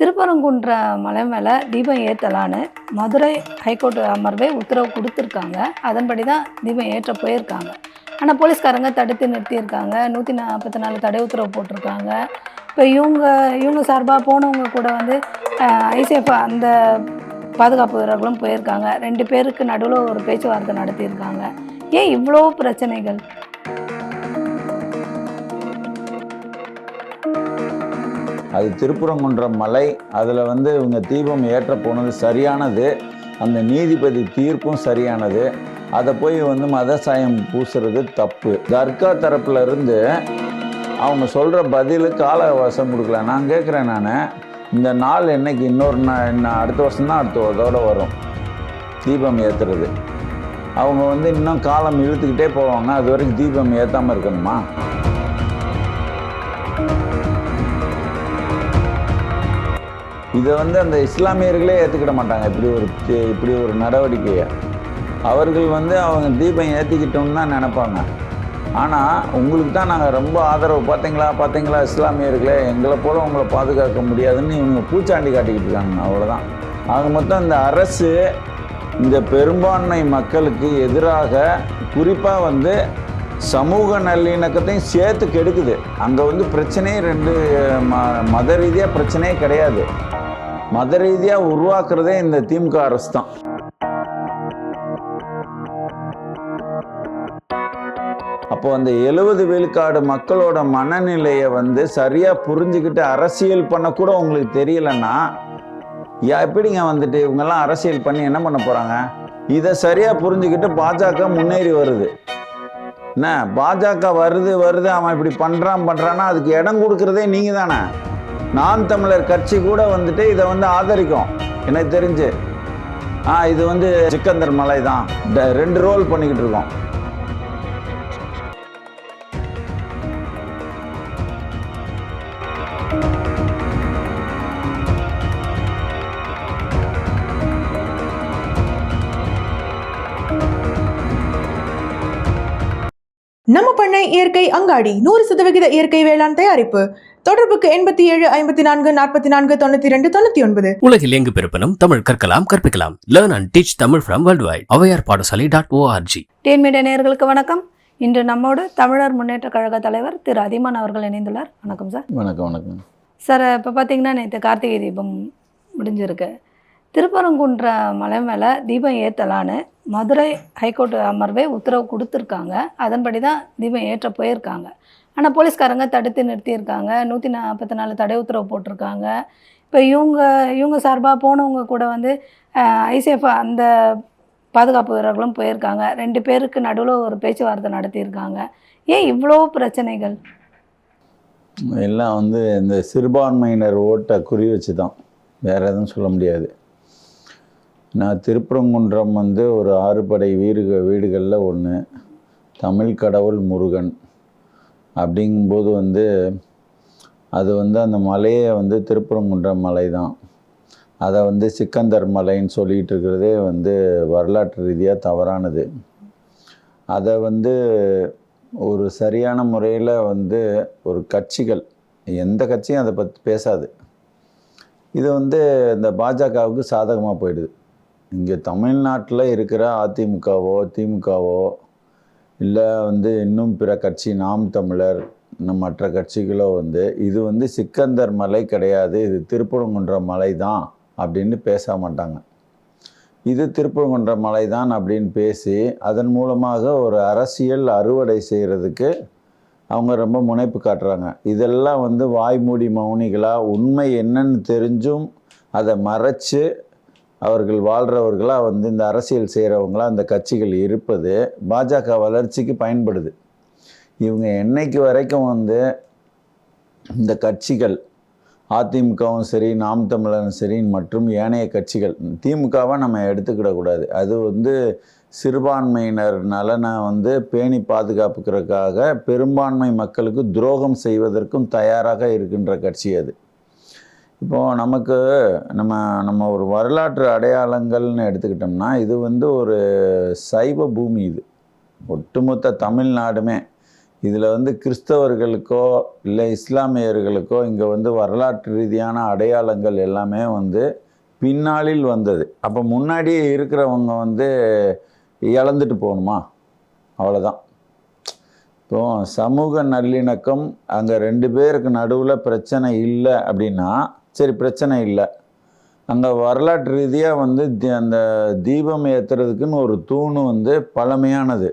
திருப்பரங்குன்ற மலை மேலே தீபம் ஏற்றலான்னு மதுரை ஹைகோர்ட் அமர்வே உத்தரவு கொடுத்துருக்காங்க. அதன்படி தான் தீபம் ஏற்ற போயிருக்காங்க. ஆனால் போலீஸ்காரங்க தடுத்து நிறுத்தியிருக்காங்க. நூற்றி நாற்பத்தி நாலு தடை உத்தரவு போட்டிருக்காங்க. இப்போ இவங்க இவங்க சார்பாக போனவங்க கூட வந்து ஐசிஎஃப் அந்த பாதுகாப்பு வீரர்களும் போயிருக்காங்க. ரெண்டு பேருக்கு நடுவில் ஒரு பேச்சுவார்த்தை நடத்தியிருக்காங்க. ஏன் இவ்வளோ பிரச்சனைகள்? அது திருப்புறங்குன்ற மலை அதில் வந்து இவங்க தீபம் ஏற்ற போனது சரியானது அந்த நீதிபதி தீர்ப்பும் சரியானது. அதை போய் வந்து மத சாயம் பூசுறது தப்பு. தர்கா தரப்புல இருந்து அவங்க சொல்கிற பதில் கால அவகாசம் கொடுக்கல. நான் கேட்குறேன் நான். இந்த நாள் என்னைக்கு? இன்னொரு நாள் என்ன அடுத்த வருஷம் தான் அடுத்த அதோடு வரும். தீபம் ஏற்றுறது அவங்க வந்து இன்னும் காலம் இழுத்துக்கிட்டே போவாங்க. அது வரைக்கும் தீபம் ஏற்றாமல் இருக்கணுமா? இதை வந்து அந்த இஸ்லாமியர்களே ஏற்றுக்கிட மாட்டாங்க. இப்படி ஒரு இப்படி ஒரு நடவடிக்கையை. அவர்கள் வந்து அவங்க தீபம் ஏற்றிக்கிட்டோம்னு தான் நினப்பாங்க. ஆனால் உங்களுக்கு தான் நாங்கள் ரொம்ப ஆதரவு. பார்த்தீங்களா பார்த்தீங்களா இஸ்லாமியர்களே எங்களை போல உங்களை பாதுகாக்க முடியாதுன்னு இவங்க பூச்சாண்டி காட்டிக்கிட்டு இருக்காங்க. அவ்வளோதான் ஆக மொத்தம் இந்த அரசு இந்த பெரும்பான்மை மக்களுக்கு எதிராக குறிப்பாக வந்து சமூக நல்லிணக்கத்தையும் சேர்த்து கெடுக்குது. அங்கே வந்து பிரச்சனையே ரெண்டு ம மத ரீதியாக பிரச்சனையே கிடையாது. மத ரீதியாக உருவாக்குறதே இந்த திமுக அரசு தான். அப்போ அந்த எழுபது விழுக்காடு மக்களோட மனநிலையை வந்து சரியாக புரிஞ்சுக்கிட்டு அரசியல் பண்ணக்கூட உங்களுக்கு தெரியலன்னா எப்படிங்க வந்துட்டு இவங்கெல்லாம் அரசியல் பண்ணி என்ன பண்ண போகிறாங்க இதை சரியாக புரிஞ்சுக்கிட்டு பாஜக முன்னேறி வருது. என்ன? பாஜக வருது வருது அவன் இப்படி பண்ணுறான் பண்ணுறான்னா அதுக்கு இடம் கொடுக்குறதே நீங்கள் தானே நான் தமிழர் கட்சி கூட வந்துட்டு இதை வந்து ஆதரிக்கும். எனக்கு தெரிஞ்சு. ஆ இது வந்து சிக்கந்தர் மலை தான். ரெண்டு ரோல் பண்ணிக்கிட்டு இருக்கோம். நம்ம பண்ணை இயற்கை அங்காடி நூறு சதவிகித இயற்கை வேளாண் தயாரிப்பு. தொடர்புக்கு எண்பத்தி ஏழு ஐம்பத்தி நான்கு நாற்பத்தி நான்கு தொண்ணூத்தி ரெண்டு தொண்ணூத்தி ஒன்பது. உலகில் எங்கு பிறப்பினும் தமிழ் கற்கலாம் கற்பிக்கலாம். Learn and teach Tamil from world wide Avvaiyar Padasalai dot ORG TN media நேயர்களுக்கு வணக்கம். இன்று நம்மோடு தமிழர் முன்னேற்ற கழக தலைவர் திரு அதிமான் அவர்கள் இணைந்துள்ளார். வணக்கம் சார். வணக்கம் வணக்கம். சார் இப்போ பார்த்தீங்கன்னா நேற்று கார்த்திகை தீபம் முடிஞ்சிருக்கு. திருப்பரங்குன்ற மலை மேலே தீபம் ஏற்றலான்னு மதுரை ஹைகோர்ட் அமர்வே உத்தரவு கொடுத்துருக்காங்க. அதன்படி தான் தீபம் ஏற்ற போயிருக்காங்க. ஆனால் போலீஸ்காரங்க தடுத்து நிறுத்தியிருக்காங்க. நூற்றி நாற்பத்தி நாலு தடை உத்தரவு போட்டிருக்காங்க. இப்போ இவங்க இவங்க சார்பாக போனவங்க கூட வந்து ஐசிஎஃப் அந்த பாதுகாப்பு வீரர்களும் போயிருக்காங்க. ரெண்டு பேருக்கு நடுவில் ஒரு பேச்சுவார்த்தை நடத்தியிருக்காங்க. ஏன் இவ்வளோ பிரச்சனைகள்? எல்லாம் வந்து இந்த சிறுபான்மையினர் ஓட்டை குறி வச்சு தான் வேறு எதுவும் சொல்ல முடியாது. நான் திருப்பரங்குன்றம் வந்து ஒரு ஆறுபடை வீடுக வீடுகளில் ஒன்று தமிழ் கடவுள் முருகன். அப்படிங்கும்போது வந்து அது வந்து அந்த மலையை வந்து திருப்பரங்குன்றம் மலை தான். அதை வந்து சிக்கந்தர் மலைன்னு சொல்லிகிட்டு இருக்கிறதே வந்து வரலாற்று ரீதியாக தவறானது. அதை வந்து ஒரு சரியான முறையில் வந்து ஒரு கட்சிகள் எந்த கட்சியும் அதை பற்றி பேசாது. இது வந்து இந்த பாஜகவுக்கு சாதகமாக போயிடுது. இங்கே தமிழ்நாட்டில் இருக்கிற அதிமுகவோ திமுகவோ இல்லை வந்து இன்னும் பிற கட்சி நாம் தமிழர் இன்னும் மற்ற கட்சிகளோ வந்து இது வந்து சிக்கந்தர் மலை கிடையாது. இது திருப்பரங்குன்ற மலை தான் அப்படின்னு பேச மாட்டாங்க. இது திருப்பரங்குன்ற மலை தான் அப்படின்னு பேசி அதன் மூலமாக ஒரு அரசியல் அறுவடை செய்கிறதுக்கு அவங்க ரொம்ப முனைப்பு காட்டுறாங்க. இதெல்லாம் வந்து வாய்மூடி மௌனிகளாக உண்மை என்னன்னு தெரிஞ்சும் அதை மறைச்சு அவர்கள் வாழ்கிறவர்களாக வந்து இந்த அரசியல் செய்கிறவங்களா அந்த கட்சிகள் இருப்பது பாஜக வளர்ச்சிக்கு பயன்படுது. இவங்க என்னைக்கு வரைக்கும் வந்து இந்த கட்சிகள் அதிமுகவும் சரி நாம் தமிழரும் சரி மற்றும் ஏனைய கட்சிகள் திமுகவை நம்ம எடுத்துக்கிடக்கூடாது அது வந்து சிறுபான்மையினர் நலனை வந்து பேணி பாதுகாப்புக்கிறதுக்காக பெரும்பான்மை மக்களுக்கு துரோகம் செய்வதற்கும் தயாராக இருக்கின்ற கட்சி அது. இப்போது நமக்கு நம்ம நம்ம ஒரு வரலாற்று அடையாளங்கள்னு எடுத்துக்கிட்டோம்னா இது வந்து ஒரு சைவ பூமி இது. ஒட்டுமொத்த தமிழ்நாடுமே இதில் வந்து கிறிஸ்தவர்களுக்கோ இல்லை இஸ்லாமியர்களுக்கோ இங்கே வந்து வரலாற்று ரீதியான அடையாளங்கள் எல்லாமே வந்து பின்னாளில் வந்தது. அப்போ முன்னாடியே இருக்கிறவங்க வந்து இழந்துட்டு போகணுமா? அவ்வளோதான் இப்போ சமூக நல்லிணக்கம் அங்கே ரெண்டு பேருக்கு நடுவில் பிரச்சனை இல்லை அப்படின்னா சரி பிரச்சனை இல்லை. அங்கே வரலாற்று ரீதியாக வந்து தி- அந்த தீபம் ஏற்றுறதுக்குன்னு ஒரு தூண் வந்து பழமையானது.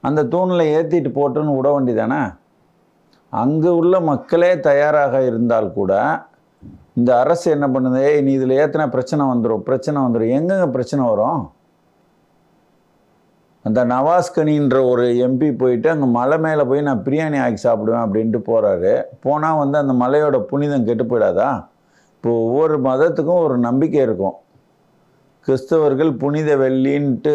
அந்த தூணில் ஏற்றிட்டு போட்டுன்னு விட வேண்டிதானே அங்கே உள்ள மக்களே தயாராக இருந்தால் கூட இந்த அரசு என்ன பண்ணுது? "ஏய், நீ இதில் ஏற்றினா பிரச்சனை வந்துடும் பிரச்சனை வந்துடும் எங்கெங்க பிரச்சனை வரும்? அந்த நவாஸ்கனின்ற ஒரு எம்பி போயிட்டு அங்கே மலை மேலே போய் நான் பிரியாணி ஆக்கி சாப்பிடுவேன் அப்படின்ட்டு போகிறாரு போனால் வந்து அந்த மலையோட புனிதம் கெட்டு போயிடாதா? இப்போ ஒவ்வொரு மதத்துக்கும் ஒரு நம்பிக்கை இருக்கும். கிறிஸ்தவர்கள் புனித வெள்ளின்ட்டு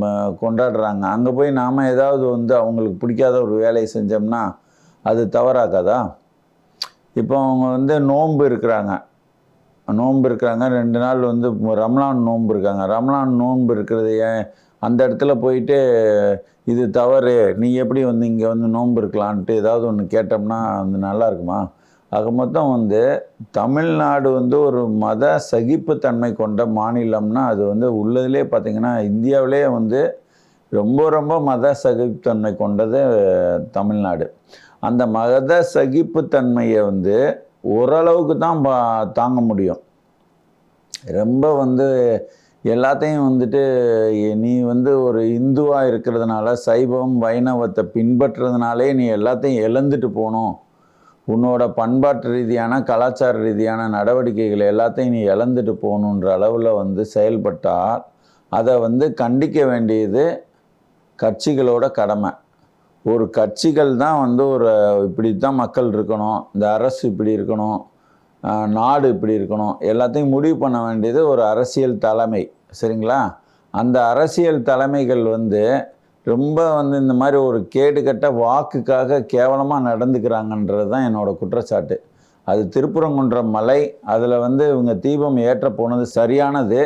ம, கொண்டாடுறாங்க. அங்கே போய் நாம் ஏதாவது வந்து அவங்களுக்கு பிடிக்காத ஒரு வேலையை செஞ்சோம்னா அது தவறாக்காதா இப்போ அவங்க வந்து நோன்பு இருக்கிறாங்க. நோன்பு இருக்கிறாங்க. ரெண்டு நாள் வந்து ரம்லான் நோன்பு இருக்காங்க. ரம்லான் நோன்பு இருக்கிறது ஏன்? அந்த இடத்துல போயிட்டு இது தவறு. நீ எப்படி வந்து இங்கே வந்து நோன்பு இருக்கலான்ட்டு ஏதாவது ஒன்று கேட்டோம்னா அது நல்லா இருக்குமா? ஆக மொத்தம் வந்து தமிழ்நாடு வந்து ஒரு மத சகிப்புத்தன்மை கொண்ட மாநிலம்னா அது வந்து உள்ளதுலே பார்த்திங்கன்னா இந்தியாவிலே வந்து ரொம்ப ரொம்ப மத சகிப்புத்தன்மை கொண்டது தமிழ்நாடு. அந்த மத சகிப்புத்தன்மையை வந்து ஓரளவுக்கு தான் பா தாங்க முடியும். ரொம்ப வந்து எல்லாத்தையும் வந்துட்டு நீ வந்து ஒரு இந்துவாக இருக்கிறதுனால சைவம் வைணவத்தை பின்பற்றுறதுனாலே நீ எல்லாத்தையும் இழந்துட்டு போகணும். உன்னோட பண்பாட்டு ரீதியான கலாச்சார ரீதியான நடவடிக்கைகள் எல்லாத்தையும் நீ இழந்துட்டு போகணுன்ற அளவில் வந்து செயல்பட்டால் அதை வந்து கண்டிக்க வேண்டியது கட்சிகளோட கடமை. ஒரு கட்சிகள் தான் வந்து ஒரு இப்படி தான் மக்கள் இருக்கணும் இந்த அரசு இப்படி இருக்கணும் நாடு இப்படி இருக்கணும் எல்லாத்தையும் முடிவு பண்ண வேண்டியது ஒரு அரசியல் தலைமை சரிங்களா? அந்த அரசியல் தலைமைகள் வந்து ரொம்ப வந்து இந்த மாதிரி ஒரு கேடுகட்ட வாக்குக்காக கேவலமாக நடந்துக்கிறாங்கன்றது தான் என்னோடய குற்றச்சாட்டு. அது திருப்புறங்குன்றம் மலை அதில் வந்து இவங்க தீபம் ஏற்ற போனது சரியானது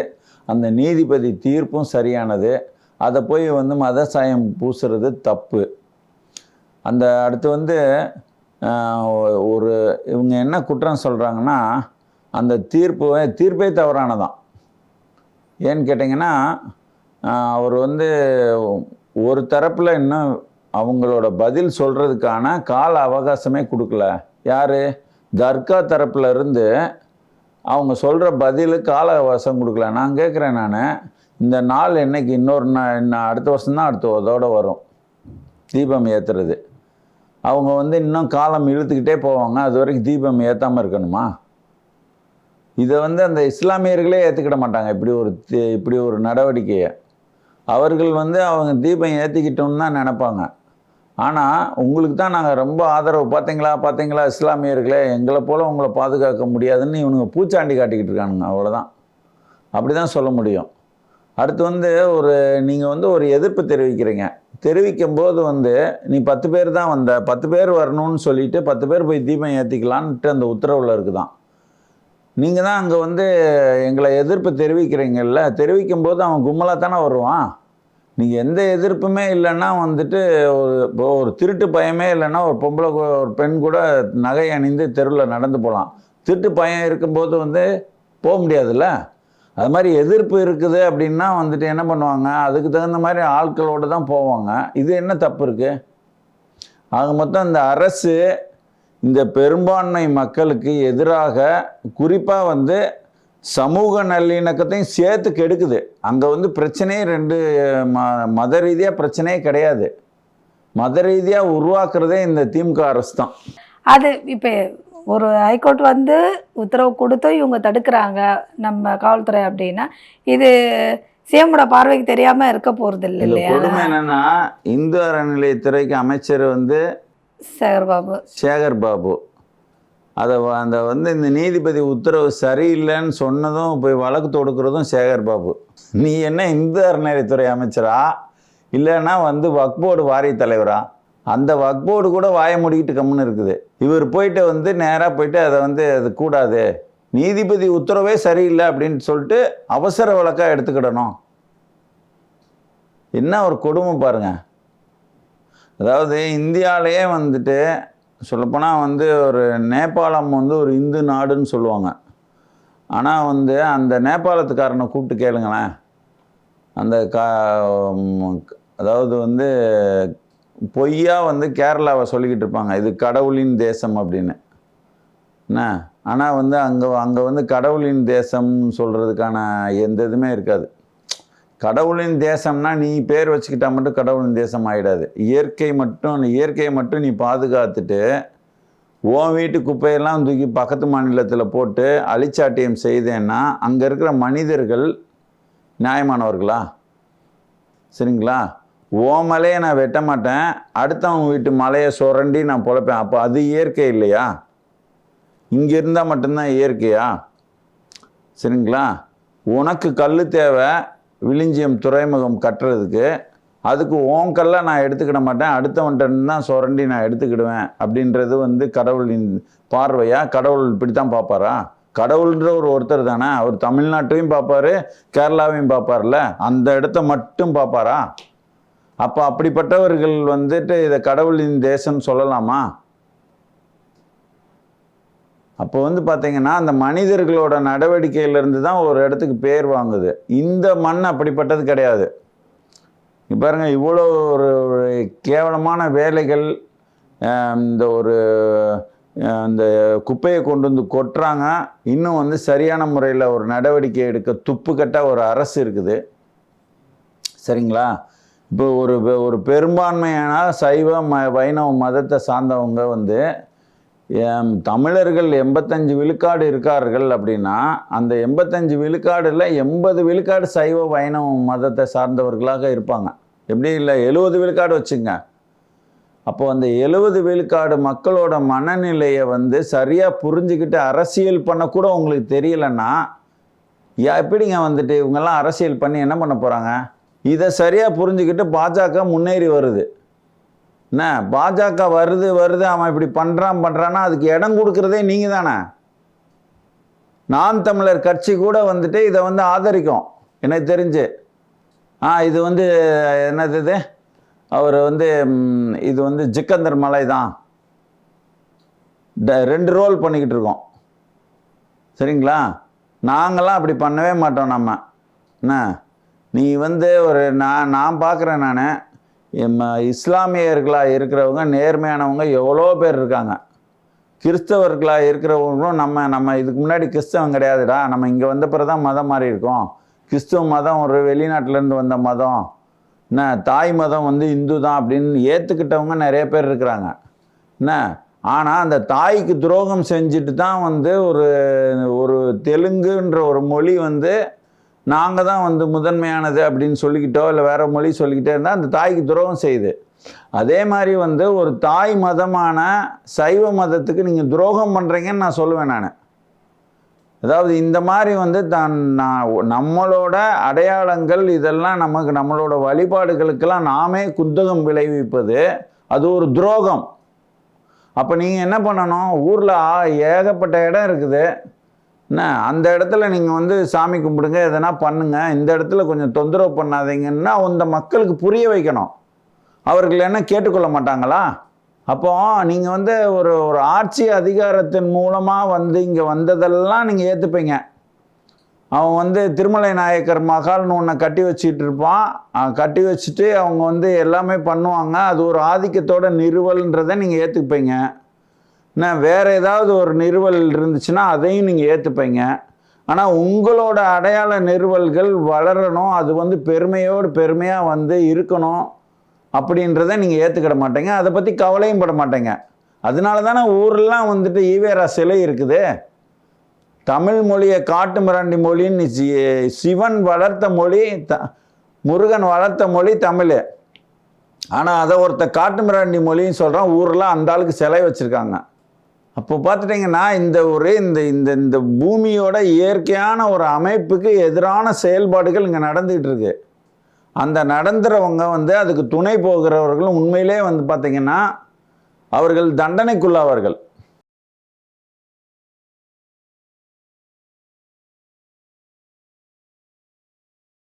அந்த நீதிபதி தீர்ப்பும் சரியானது அதை போய் வந்து மத சாயம் பூசுறது தப்பு. அந்த அடுத்து வந்து ஒரு இவங்க என்ன குற்றம் சொல்கிறாங்கன்னா அந்த தீர்ப்பு தீர்ப்பே தவறானதான். ஏன்னு கேட்டிங்கன்னா அவர் வந்து ஒரு தரப்பில் இன்னும் அவங்களோட பதில் சொல்கிறதுக்கான கால அவகாசமே கொடுக்கல. யார்? தர்கா தரப்பில் இருந்து அவங்க சொல்கிற பதில் கால அவகாசம் கொடுக்கல. நான் கேட்குறேன் நான். இந்த நாள் என்னைக்கு? இன்னொரு நாள் அடுத்த வருஷம்தான் அடுத்த அதோடு வரும். தீபம் ஏற்றுறது அவங்க வந்து இன்னும் காலம் இழுத்துக்கிட்டே போவாங்க. அது வரைக்கும் தீபம் ஏற்றாமல் இருக்கணுமா? இதை வந்து அந்த இஸ்லாமியர்களே ஏற்றுக்கிட மாட்டாங்க. இப்படி ஒரு தி- இப்படி ஒரு நடவடிக்கையை. அவர்கள் வந்து அவங்க தீபம் ஏற்றிக்கிட்டோம்னு தான் நினப்பாங்க. ஆனால் உங்களுக்கு தான் நாங்கள் ரொம்ப ஆதரவு. பார்த்தீங்களா பார்த்தீங்களா இஸ்லாமியர்களே எங்களை போல் உங்களை பாதுகாக்க முடியாதுன்னு இவனுங்க பூச்சாண்டி காட்டிக்கிட்டு இருக்கானுங்க அவ்வளோதான் அப்படி தான் சொல்ல முடியும். அடுத்து வந்து ஒரு நீங்கள் வந்து ஒரு எதிர்ப்பு தெரிவிக்கிறீங்க. தெரிவிக்கும் போது வந்து நீ பத்து பேர் தான் வந்த பத்து பேர் வரணும்னு சொல்லிட்டு பத்து பேர் போய் தீபம் ஏற்றிக்கலான்ட்டு அந்த உத்தரவில் இருக்குதான். நீங்கள் தான் அங்கே வந்து எங்களை எதிர்ப்பு தெரிவிக்கிறீங்கல்ல தெரிவிக்கும் போது அவன் கும்மலாக தானே வருவான்? நீங்கள் எந்த எதிர்ப்புமே இல்லைன்னா வந்துட்டு ஒரு இப்போ ஒரு திருட்டு பயமே இல்லைன்னா ஒரு பொம்பளை ஒரு பெண் கூட நகை அணிந்து தெருவில் நடந்து போகலாம் திருட்டு பயம் இருக்கும்போது வந்து போக முடியாதுல்ல? அது மாதிரி எதிர்ப்பு இருக்குது அப்படின்னா வந்துட்டு என்ன பண்ணுவாங்க? அதுக்கு தகுந்த மாதிரி ஆட்களோடு தான் போவாங்க. இது என்ன தப்பு இருக்குது ஆக மொத்தம் இந்த அரசு இந்த பெரும்பான்மை மக்களுக்கு எதிராக குறிப்பாக வந்து சமூக நல்லிணக்கத்தையும் சேர்த்து கெடுக்குது. அங்கே வந்து பிரச்சனையே ரெண்டு ம மத ரீதியாக பிரச்சனையே கிடையாது. மத ரீதியாக உருவாக்குறதே இந்த திமுக அரசு தான். அது இப்போ ஒரு ஹைகோர்ட் வந்து உத்தரவு கொடுத்து இவங்க தடுக்கிறாங்க நம்ம காவல்துறை அப்படின்னா இது சிஎம்மோட பார்வைக்கு தெரியாமல் இருக்க போகிறது இல்லை கொடுமை என்னன்னா இந்து அறநிலையத்துறைக்கு அமைச்சர் வந்து சேகர் பாபு சேகர் பாபு அதை வ- அந்த வந்து இந்த நீதிபதி உத்தரவு சரியில்லைன்னு சொன்னதும் போய் வழக்கு தொடுக்கிறதும் சேகர் பாபு நீ என்ன இந்து அறநிலைத்துறை அமைச்சரா? இல்லைன்னா வந்து வக்போர்டு வாரிய தலைவரா? அந்த வக்போர்டு கூட வாய முடிக்கிட்டு கம்முன்னு இருக்குது. இவர் போயிட்டு வந்து நேராக போயிட்டு அதை வந்து அது கூடாது. நீதிபதி உத்தரவே சரியில்லை அப்படின்னு சொல்லிட்டு அவசர வழக்காக எடுத்துக்கிடணும். என்ன ஒரு கொடுமை பாருங்கள் அதாவது இந்தியாவிலேயே வந்துட்டு சொல்லப்போனால் வந்து ஒரு நேபாளம் வந்து ஒரு இந்து நாடுன்னு சொல்லுவாங்க. ஆனால் வந்து அந்த நேபாளத்துக்காரனை கூப்பிட்டு கேளுங்களேன். அந்த கா அதாவது வந்து பொய்யா வந்து கேரளாவை சொல்லிக்கிட்டு இருப்பாங்க. இது கடவுளின் தேசம் அப்படின்னு. என்ன? ஆனால் வந்து அங்கே அங்கே வந்து கடவுளின் தேசம் சொல்கிறதுக்கான எந்த இதுவுமே இருக்காது. கடவுளின் தேசம்னா நீ பேர் வச்சுக்கிட்டா மட்டும் கடவுளின் தேசம் ஆகிடாது இயற்கை மட்டும் இயற்கையை மட்டும் நீ பாதுகாத்துட்டு உன் வீட்டு குப்பையெல்லாம் தூக்கி பக்கத்து மாநிலத்தில் போட்டு அழிச்சாட்டியம் செய்தேன்னா அங்கே இருக்கிற மனிதர்கள் நியாயமானவர்களா? சரிங்களா? ஓ மலையை நான் வெட்ட மாட்டேன். அடுத்தவங்க வீட்டு மலையை சுரண்டி நான் பொழைப்பேன் அப்போ அது இயற்கை இல்லையா? இங்கே இருந்தால் மட்டும்தான் இயற்கையா? சரிங்களா? உனக்கு கல் தேவை விழிஞ்சியம் துறைமுகம் கட்டுறதுக்கு அதுக்கு ஓங்கல்லாம் நான் எடுத்துக்கிட மாட்டேன் அடுத்தவன்கிட்ட தான் சுரண்டி நான் எடுத்துக்கிடுவேன் அப்படின்றது வந்து கடவுளின் பார்வையா? கடவுள் இப்படி தான் பார்ப்பாரா? கடவுள்ன்ற ஒரு ஒருத்தர் தானே அவர் தமிழ்நாட்டையும் பார்ப்பாரு கேரளாவையும் பார்ப்பார்ல அந்த இடத்த மட்டும் பார்ப்பாரா? அப்போ அப்படிப்பட்டவர்கள் வந்துட்டு இதை கடவுளின் தேசம் சொல்லலாமா? அப்போ வந்து பார்த்தீங்கன்னா அந்த மனிதர்களோட நடவடிக்கையிலேருந்து தான் ஒரு இடத்துக்கு பேர் வாங்குது. இந்த மண் அப்படிப்பட்டது கிடையாது. பாருங்கள் பாருங்க இவ்வளோ ஒரு கேவலமான வேலைகள் இந்த ஒரு அந்த இந்த குப்பையை கொண்டு வந்து கொட்டுறாங்க. இன்னும் வந்து சரியான முறையில் ஒரு நடவடிக்கை எடுக்க துப்புக்கட்ட ஒரு அரசு இருக்குது. சரிங்களா? இப்போ ஒரு ஒரு பெரும்பான்மையான சைவ ம வைணவ மதத்தை சார்ந்தவங்க வந்து தமிழர்கள் எண்பத்தஞ்சு விழுக்காடு இருக்கார்கள் அப்படின்னா அந்த எண்பத்தஞ்சு விழுக்காடில் எண்பது விழுக்காடு சைவ வைணவ மதத்தை சார்ந்தவர்களாக இருப்பாங்க. எப்படி இல்லை எழுபது விழுக்காடு வச்சுங்க. அப்போ அந்த எழுபது விழுக்காடு மக்களோட மனநிலையை வந்து சரியாக புரிஞ்சுக்கிட்டு அரசியல் பண்ணக்கூட உங்களுக்கு தெரியலன்னா எப்படிங்க வந்துட்டு இவங்கெல்லாம் அரசியல் பண்ணி என்ன பண்ண போகிறாங்க இதை சரியாக புரிஞ்சுக்கிட்டு பாஜக முன்னேறி வருது. என்ன பாஜக வருது வருது அவன் இப்படி பண்ணுறான் பண்ணுறான்னா அதுக்கு இடம் கொடுக்குறதே நீங்கள் தானே நான் தமிழர் கட்சி கூட வந்துட்டு இதை வந்து ஆதரிக்கும். எனக்கு தெரிஞ்சு. ஆ இது வந்து என்னது இது? அவர் வந்து இது வந்து ஜிக்கந்தர் மலை தான். ட- ரெண்டு ரோல் பண்ணிக்கிட்டு இருக்கோம். சரிங்களா? நாங்களாம் அப்படி பண்ணவே மாட்டோம் நம்ம. என்ன? நீ வந்து ஒரு நான் நான் பார்க்குறேன் நான். இஸ்லாமியர்களாக இருக்கிறவங்க நேர்மையானவங்க எவ்வளோ பேர் இருக்காங்க. கிறிஸ்தவர்களாக இருக்கிறவங்களும் நம்ம நம்ம இதுக்கு முன்னாடி கிறிஸ்தவம் கிடையாதுடா. நம்ம இங்கே வந்த பிறகு தான் மதம் மாறி இருக்கோம். கிறிஸ்துவ மதம் ஒரு வெளிநாட்டிலேருந்து வந்த மதம். என்ன தாய் மதம் வந்து இந்து தான் அப்படின்னு ஏற்றுக்கிட்டவங்க நிறைய பேர் இருக்கிறாங்க. என்ன ஆனால் அந்த தாய்க்கு துரோகம் செஞ்சுட்டு தான் வந்து ஒரு ஒரு தெலுங்குன்ற ஒரு மொழி வந்து நாங்கள் தான் வந்து முதன்மையானது அப்படின்னு சொல்லிக்கிட்டோ இல்லை வேறு மொழி சொல்லிக்கிட்டே இருந்தால் அந்த தாய்க்கு துரோகம் செய்யுது அதே மாதிரி வந்து ஒரு தாய் மதமான சைவ மதத்துக்கு நீங்கள் துரோகம் பண்ணுறீங்கன்னு நான் சொல்லுவேன் நான். அதாவது இந்த மாதிரி வந்து தான் நான் நம்மளோட அடையாளங்கள் இதெல்லாம் நமக்கு நம்மளோட வழிபாடுகளுக்கெல்லாம் நாமே குந்தகம் விளைவிப்பது அது ஒரு துரோகம். அப்போ நீங்கள் என்ன பண்ணணும்? ஊரில் ஏகப்பட்ட இடம் இருக்குது. என்ன அந்த இடத்துல நீங்கள் வந்து சாமி கும்பிடுங்க எதனா பண்ணுங்கள் இந்த இடத்துல கொஞ்சம் தொந்தரவு பண்ணாதீங்கன்னா அந்த மக்களுக்கு புரிய வைக்கணும். அவர்கள் என்ன கேட்டுக்கொள்ள மாட்டாங்களா? அப்போ நீங்கள் வந்து ஒரு ஒரு ஆட்சி அதிகாரத்தின் மூலமாக வந்து இங்கே வந்ததெல்லாம் நீங்கள் ஏற்றுப்பீங்க அவன் வந்து திருமலை நாயக்கர் மகால்னு ஒன்றை கட்டி வச்சிட்டு இருப்பான். கட்டி வச்சுட்டு அவங்க வந்து எல்லாமே பண்ணுவாங்க. அது ஒரு ஆதிக்கத்தோட நிறுவல்ன்றதை நீங்கள் ஏற்றுப்பீங்க என்ன வேறு ஏதாவது ஒரு நிறுவல் இருந்துச்சுன்னா அதையும் நீங்கள் ஏற்றுப்பீங்க ஆனால் உங்களோட அடையாள நிறுவல்கள் வளரணும் அது வந்து பெருமையோடு பெருமையாக வந்து இருக்கணும் அப்படின்றத நீங்கள் ஏற்றுக்கிட மாட்டேங்க. அதை பற்றி கவலையும் பட மாட்டேங்க. அதனால தானே ஊரெலாம் வந்துட்டு ஈவேரா சிலை இருக்குது. தமிழ் மொழியை காட்டு மிராண்டி மொழின்னு சிவன் வளர்த்த மொழி த முருகன் வளர்த்த மொழி தமிழ். ஆனால் அதை ஒருத்த காட்டு மிராண்டி மொழின்னு சொல்கிறான் ஊரில் அந்த ஆளுக்கு சிலை வச்சுருக்காங்க. அப்போ பார்த்துட்டிங்கன்னா இந்த ஒரு இந்த இந்த இந்த பூமியோட இயற்கையான ஒரு அமைப்புக்கு எதிரான செயல்பாடுகள் இங்கே நடந்துகிட்டு இருக்கு. அந்த நடந்துறவங்க வந்து அதுக்கு துணை போகிறவர்களும் உண்மையிலே வந்து பார்த்திங்கன்னா அவர்கள் தண்டனைக்குள்ளாவார்கள்.